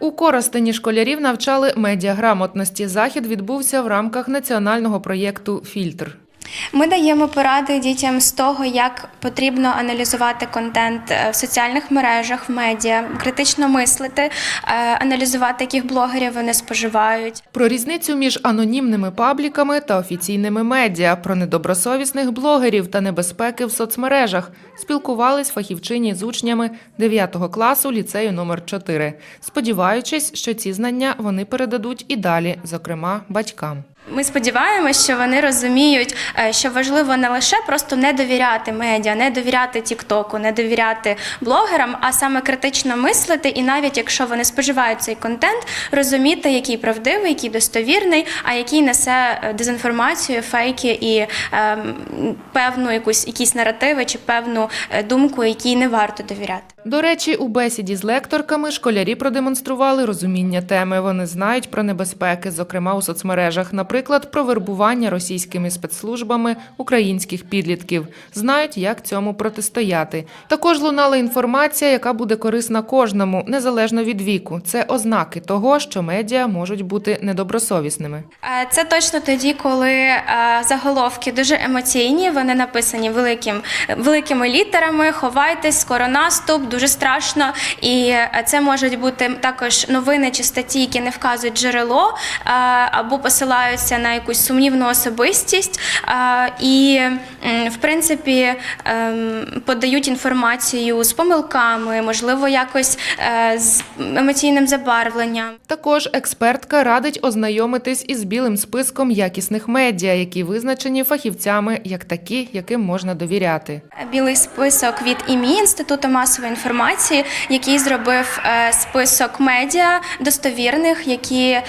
У Коростені школярів навчали медіаграмотності. Захід відбувся в рамках національного проєкту Фільтр. Ми даємо поради дітям з того, як потрібно аналізувати контент е, в соціальних мережах, в медіа, критично мислити, е, аналізувати, яких блогерів вони споживають. Про різницю між анонімними пабліками та офіційними медіа, про недобросовісних блогерів та небезпеки в соцмережах спілкувались фахівчині з учнями 9 класу ліцею номер 4 сподіваючись, що ці знання вони передадуть і далі, зокрема батькам. Ми сподіваємося, що вони розуміють, е, що важливо не лише просто не довіряти медіа, не довіряти Тіктоку, не довіряти блогерам, а саме критично мислити, і навіть якщо вони споживають цей контент, розуміти, який правдивий, який достовірний, а який несе е, дезінформацію, фейки і ем, певну якусь якісь наративи чи певну е, думку, якій не варто довіряти. До речі, у бесіді з лекторками школярі продемонстрували розуміння теми. Вони знають про небезпеки, зокрема у соцмережах, наприклад, про вербування російськими спецслужбами українських підлітків. Знають, як цьому протистояти. Також лунала інформація, яка буде корисна кожному, незалежно від віку. Це ознаки того, що медіа можуть бути недобросовісними. Е, Це точно тоді, коли е, заголовки дуже емоційні, вони написані великим, великими літерами. Ховайтесь, скоро наступ, дуже страшно. І е, це можуть бути також новини чи статті, які не вказують джерело е, або посилаються на якусь сумнівну особистість. е, І, в принципі, ем, подають інформацію з помилками, можливо, якось з емоційним забарвленням. Також експертка радить ознайомитись із білим списком якісних медіа, які визначені фахівцями як такі, яким можна довіряти. Білий список від ІМІ Інституту масової інформації, який зробив е, список медіа достовірних, які е,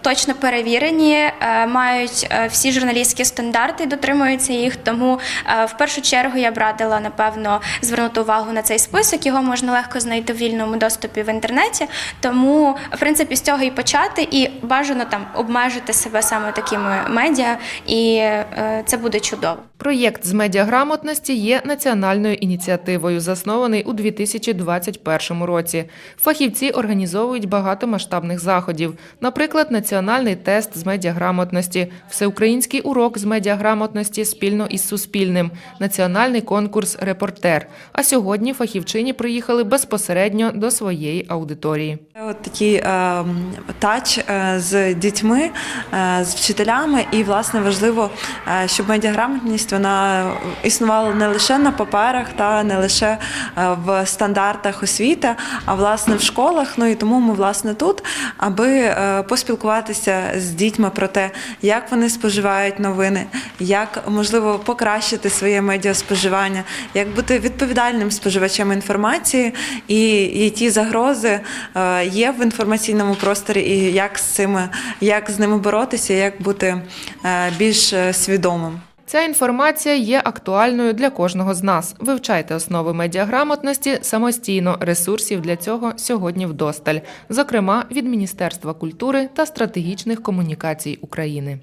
точно перевірені, е, мають всі журналістські стандарти, дотримуються їх. Тому в першу чергу я б радила напевно звернути увагу на цей список. Його можна легко знайти в вільному доступі в інтернеті. Тому, в принципі, з цього і почати, і бажано там обмежити себе саме такими медіа, і це буде чудово. Проєкт з медіаграмотності є національною ініціативою, заснований у 2021 році. Фахівці організовують багато масштабних заходів, наприклад, національний тест з медіаграмотності, всеукраїнський урок з медіаграмотності спільно із Суспільним, національний конкурс Репортер. А сьогодні фахівчині приїхали безпосередньо до своєї аудиторії. От такий е, тач е, з дітьми, е, з вчителями, і власне важливо, е, щоб медіаграмотність вона існувала не лише на паперах, та не лише е, стандартах освіти, а власне в школах. Ну і тому ми власне тут, аби е, поспілкуватися з дітьми про те, як вони споживають новини, як можливо покращити своє медіаспоживання, як бути відповідальним споживачем інформації, і які загрози е, є в інформаційному просторі, і як з цими, як з ними боротися, як бути е, більш свідомим. Ця інформація є актуальною для кожного з нас. Вивчайте основи медіаграмотності самостійно. Ресурсів для цього сьогодні вдосталь, зокрема від Міністерства культури та стратегічних комунікацій України.